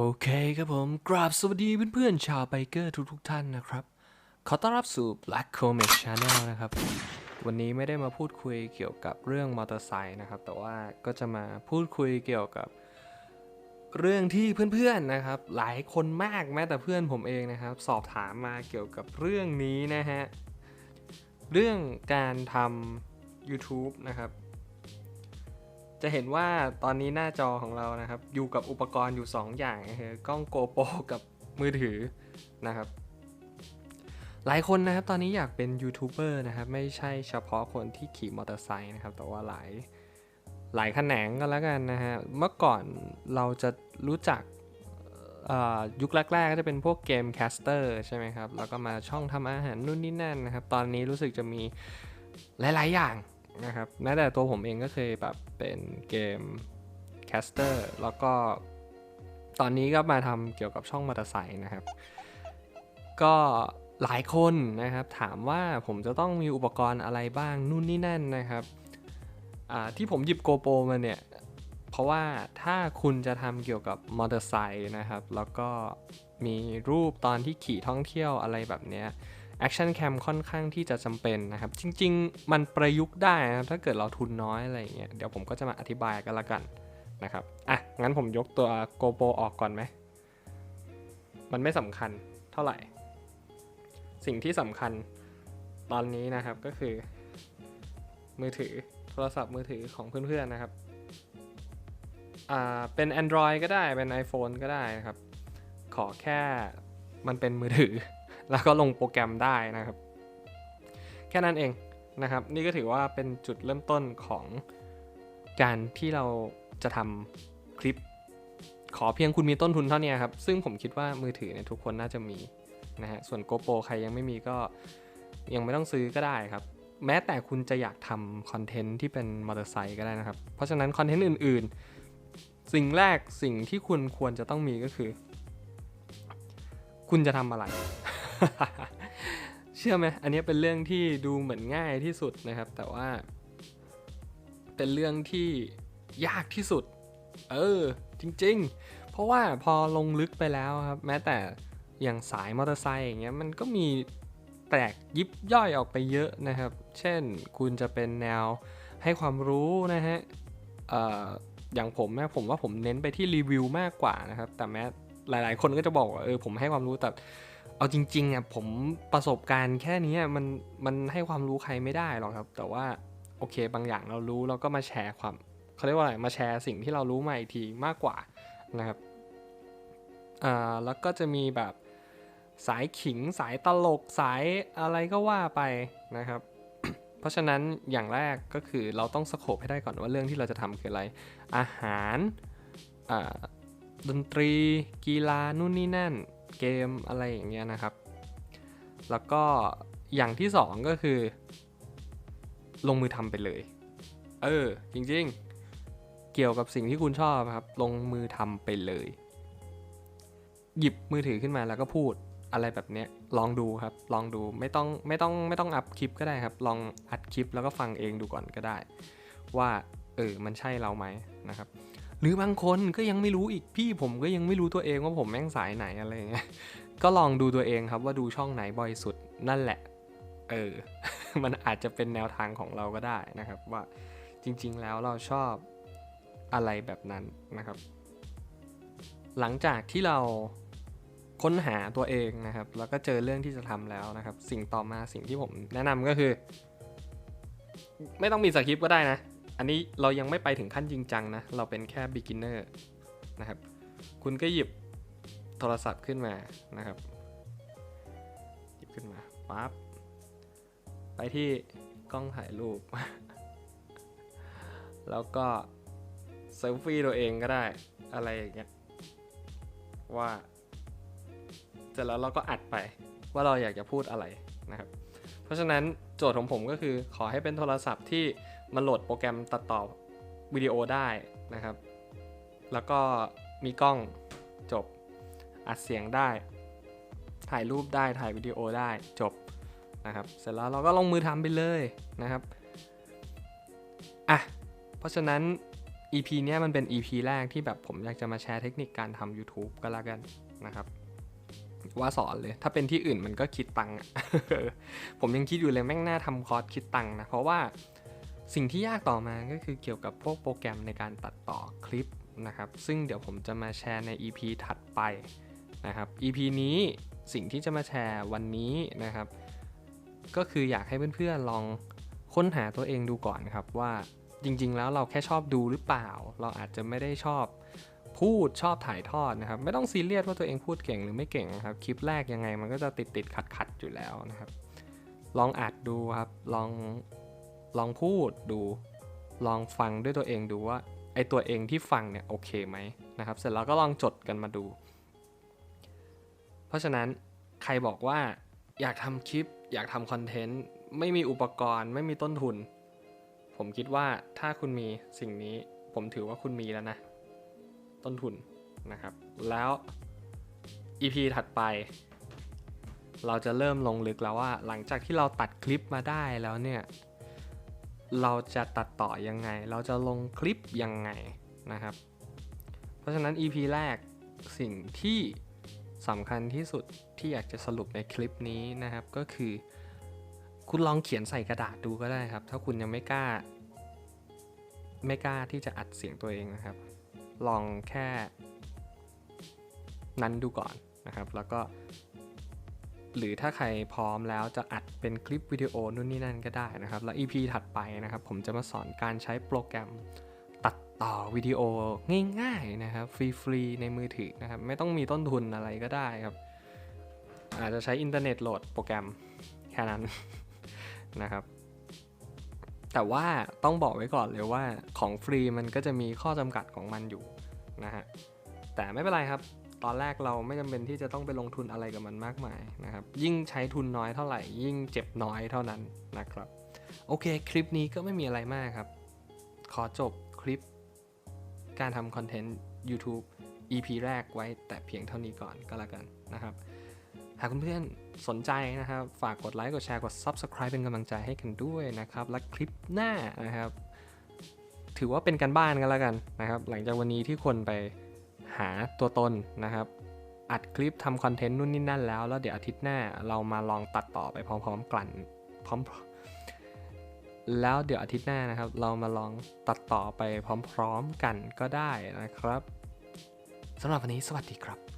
โอเคครับผมกราบสวัสดีเพื่อนๆชาวไบเกอร์ทุกๆท่านนะครับ ขอต้อนรับสู่ Black Comet Channel นะครับ วันนี้ไม่ได้มาพูดคุยเกี่ยวกับเรื่องมอเตอร์ไซค์นะครับ แต่ว่าก็จะมาพูดคุยเกี่ยวกับเรื่องที่เพื่อนๆนะครับ หลายคนมากแม้แต่เพื่อนผมเองนะครับ สอบถามมาเกี่ยวกับเรื่องนี้นะฮะ เรื่องการทำ YouTube นะครับ จะเห็นว่าตอนนี้หน้าจอของเรานะครับ อยู่กับอุปกรณ์อยู่ 2 อย่างคือกล้องโกโปรกับมือถือนะครับ หลายคนนะครับตอนนี้อยากเป็นยูทูบเบอร์นะครับ ไม่ใช่เฉพาะคนที่ขี่มอเตอร์ไซค์นะครับ แต่ว่าหลายหลายแขนงก็แล้วกันนะฮะ เมื่อก่อนเราจะรู้จักยุคแรกๆก็จะเป็นพวกเกมแคสเตอร์ใช่ไหมครับ แล้วก็มาช่องทำอาหารนู่นนี่นั่นนะครับ ตอนนี้รู้สึกจะมีหลาย ๆ อย่าง นะครับแม้แต่ตัวผมเองก็เคยแบบเป็นเกมแคสเตอร์แล้วก็ตอนนี้ก็มาทำเกี่ยวกับช่องมอเตอร์ไซค์นะครับ ก็หลายคนนะครับถามว่าผมจะต้องมีอุปกรณ์อะไรบ้างนู่นนี่นั่นนะครับที่ผมหยิบโกโปรมาเนี่ย เพราะว่าถ้าคุณจะทำเกี่ยวกับมอเตอร์ไซค์นะครับ แล้วก็มีรูปตอนที่ขี่ท่องเที่ยวอะไรแบบเนี้ย แอคชั่นแคมค่อนข้างที่จะจำเป็นนะครับ จริง ๆ มันประยุกต์ได้นะครับถ้าเกิดเราทุนน้อยอะไรอย่างเงี้ยเดี๋ยวผมก็จะมาอธิบายกันละกันนะครับอะงั้นผมยกตัว GoPro ออกก่อนไหม มันไม่สำคัญเท่าไหร่ สิ่งที่สำคัญตอนนี้นะครับก็คือ มือถือโทรศัพท์มือถือของเพื่อนๆนะครับอ่าเป็น Android ก็ได้เป็น iPhone ก็ได้นะครับ ขอแค่มันเป็นมือถือ แล้วก็ลงโปรแกรมได้นะครับ แค่นั้นเองนะครับ นี่ก็ถือว่าเป็นจุดเริ่มต้นของการที่เราจะทำคลิป ขอเพียงคุณมีต้นทุนเท่านี้ครับ ซึ่งผมคิดว่ามือถือเนี่ยทุกคนน่าจะมีนะฮะ ส่วน GoPro ใครยังไม่มีก็ยังไม่ต้องซื้อก็ได้ครับ แม้แต่คุณจะอยากทำคอนเทนต์ที่เป็นมอเตอร์ไซค์ก็ได้นะครับ เพราะฉะนั้นคอนเทนต์อื่น ๆ สิ่งแรกสิ่งที่คุณควรจะต้องมีก็คือ คุณจะทำอะไร เชื่อไหมอันนี้เป็นเรื่องที่ดูเหมือนง่ายที่สุดนะครับ แต่ว่า เป็นเรื่องที่ยากที่สุด เออ จริง ๆ เพราะว่าพอลงลึกไปแล้วครับ แม้แต่อย่างสายมอเตอร์ไซค์อย่างเงี้ยมันก็มีแตกยิบย่อยออกไปเยอะนะครับ เช่นคุณจะเป็นแนวให้ความรู้นะฮะอออย่างผมนะผมว่าผมเน้นไปที่รีวิวมากกว่านะครับ แต่แม้หลาย ๆ คนก็จะบอกว่าเออผมให้ความรู้แต่ เอาจริงๆอะผมประสบการณ์แค่นี้มันมันให้ความรู้ใครไม่ได้หรอกครับ แต่ว่าโอเคบางอย่างเรารู้เราก็มาแชร์ความเขาเรียกว่าอะไรมาแชร์สิ่งที่เรารู้มาอีกทีมากกว่านะครับอ่าแล้วก็จะมีแบบสายขิงสายตลกสายอะไรก็ว่าไปนะครับ เพราะฉะนั้นอย่างแรกก็คือเราต้องสโคปให้ได้ก่อนว่าเรื่องที่เราจะทำคืออะไร อาหารดนตรีกีฬานู่นนี่นั่น เกมอะไรอย่างเงี้ยนะครับ แล้วก็อย่างที่สองก็คือ ลงมือทำไปเลย เออ จริงๆ เกี่ยวกับสิ่งที่คุณชอบครับ ลงมือทำไปเลย หยิบมือถือขึ้นมาแล้วก็พูดอะไรแบบเนี้ยลองดูครับ ลองดูไม่ต้องไม่ต้องไม่ต้องอัพคลิปก็ได้ครับ ลองอัดคลิปแล้วก็ฟังเองดูก่อนก็ได้ ว่าเออมันใช่เราไหมนะครับ หรือบางคนก็ยังไม่รู้อีกพี่ผมก็ยังไม่รู้ตัวเองว่าผมแม่งสายไหนอะไรเงี้ยก็ลองดูตัวเองครับว่าดูช่องไหนบ่อยสุดนั่นแหละ เออ มันอาจจะเป็นแนวทางของเราก็ได้นะครับ ว่าจริง ๆ แล้วเราชอบอะไรแบบนั้นนะครับ หลังจากที่เราค้นหาตัวเองนะครับ แล้วก็เจอเรื่องที่จะทำแล้วนะครับ สิ่งต่อมาสิ่งที่ผมแนะนำก็คือ ไม่ต้องมีสคริปต์ก็ได้นะ อันนี้เรายังไม่ไปถึงขั้นจริงจังนะ เราเป็นแค่ beginner นะครับ คุณก็หยิบโทรศัพท์ขึ้นมานะครับ หยิบขึ้นมาปั๊บ ไปที่กล้องถ่ายรูป แล้วก็เซลฟี่ตัวเองก็ได้อะไรอย่างเงี้ย ว่าเสร็จแล้วเราก็อัดไปว่าเราอยากจะพูดอะไรนะครับ เพราะฉะนั้นโจทย์ของผมก็คือขอให้เป็นโทรศัพท์ที่ มันโหลดโปรแกรมตัดต่อวิดีโอได้นะครับ แล้วก็มีกล้องจบ อัดเสียงได้ ถ่ายรูปได้ ถ่ายวิดีโอได้จบนะครับ เสร็จแล้วเราก็ลงมือทำไปเลยนะครับ อะ เพราะฉะนั้น EP เนี้ยมันเป็น EP แรกที่แบบผมอยากจะมาแชร์เทคนิคการทำ YouTube ก็แล้วกันนะครับ ว่าสอนเลย ถ้าเป็นที่อื่นมันก็คิดตังค์ ผมยังคิดอยู่เลยแม่งน่าทำคอร์สคิดตังค์นะ เพราะว่า สิ่งที่ยากต่อมาก็คือเกี่ยวกับพวกโปรแกรมในการตัดต่อคลิปนะครับ ซึ่งเดี๋ยวผมจะมาแชร์ใน EP ถัดไปนะครับ EP นี้สิ่งที่จะมาแชร์วันนี้นะครับ ก็คืออยากให้เพื่อนๆลองค้นหาตัวเองดูก่อนครับว่าจริงๆ แล้วเราแค่ชอบดูหรือเปล่า เราอาจจะไม่ได้ชอบพูดชอบถ่ายทอดนะครับ ไม่ต้องซีเรียสว่าตัวเองพูดเก่งหรือไม่เก่งนะครับ คลิปแรกยังไงมันก็จะติดติดขัดขัดๆอยู่แล้วนะครับ ลองอัดดูครับ ลอง ลองพูดดู ลองฟังด้วยตัวเองดูว่า ไอตัวเองที่ฟังเนี่ยโอเคไหมนะครับ เสร็จแล้วก็ลองจดกันมาดู เพราะฉะนั้นใครบอกว่าอยากทำคลิป อยากทำคอนเทนต์ไม่มีอุปกรณ์ ไม่มีต้นทุน ผมคิดว่าถ้าคุณมีสิ่งนี้ ผมถือว่าคุณมีแล้วนะ ต้นทุนนะครับ แล้ว EP ถัดไป เราจะเริ่มลงลึกแล้วว่าหลังจากที่เราตัดคลิปมาได้แล้วเนี่ย เราจะตัดต่อยังไง เราจะลงคลิปยังไงนะครับ เพราะฉะนั้น EP แรกสิ่งที่สำคัญที่สุดที่อยากจะสรุปในคลิปนี้นะครับ ก็คือ คุณลองเขียนใส่กระดาษดูก็ได้ครับ ถ้าคุณยังไม่กล้า ไม่กล้าที่จะอัดเสียงตัวเองนะครับ ลองแค่นั้นดูก่อนนะครับ แล้วก็ หรือถ้าใครพร้อมแล้วจะอัดเป็นคลิปวิดีโอนู่นนี่นั่นก็ได้นะครับ แล้ว EP ถัดไปนะครับ ผมจะมาสอนการใช้โปรแกรมตัดต่อวิดีโอง่ายๆนะครับ ฟรีๆในมือถือนะครับ ไม่ต้องมีต้นทุนอะไรก็ได้ครับ อาจจะใช้อินเทอร์เน็ตโหลดโปรแกรมแค่นั้นนะครับ แต่ว่าต้องบอกไว้ก่อนเลยว่าของฟรีมันก็จะมีข้อจำกัดของมันอยู่นะฮะแต่ไม่เป็นไรครับ ตอนแรกเราไม่จำเป็นที่จะต้องไปลงทุนอะไรกับมันมากมายนะครับ ยิ่งใช้ทุนน้อยเท่าไหร่ ยิ่งเจ็บน้อยเท่านั้นนะครับ โอเค คลิปนี้ก็ไม่มีอะไรมากครับ ขอจบคลิป การทำคอนเทนต์ YouTube EP แรกไว้แต่เพียงเท่านี้ก่อนก็แล้วกันนะครับ หากเพื่อนๆสนใจนะครับ ฝากกดไลค์กดแชร์กด Subscribe เป็นกำลังใจให้กันด้วยนะครับ และคลิปหน้านะครับ ถือว่าเป็นการบ้านกันแล้วกันนะครับ หลังจากวันนี้ที่คนไป หาตัวตนนะครับ อัดคลิปทำคอนเทนต์นู่นนี่นั่นแล้ว แล้วเดี๋ยวอาทิตย์หน้าเรามาลองตัดต่อไปพร้อมๆกันพร้อมแล้วเดี๋ยวอาทิตย์หน้านะครับ เรามาลองตัดต่อไปพร้อมๆกันก็ได้นะครับสำหรับวันนี้สวัสดีครับ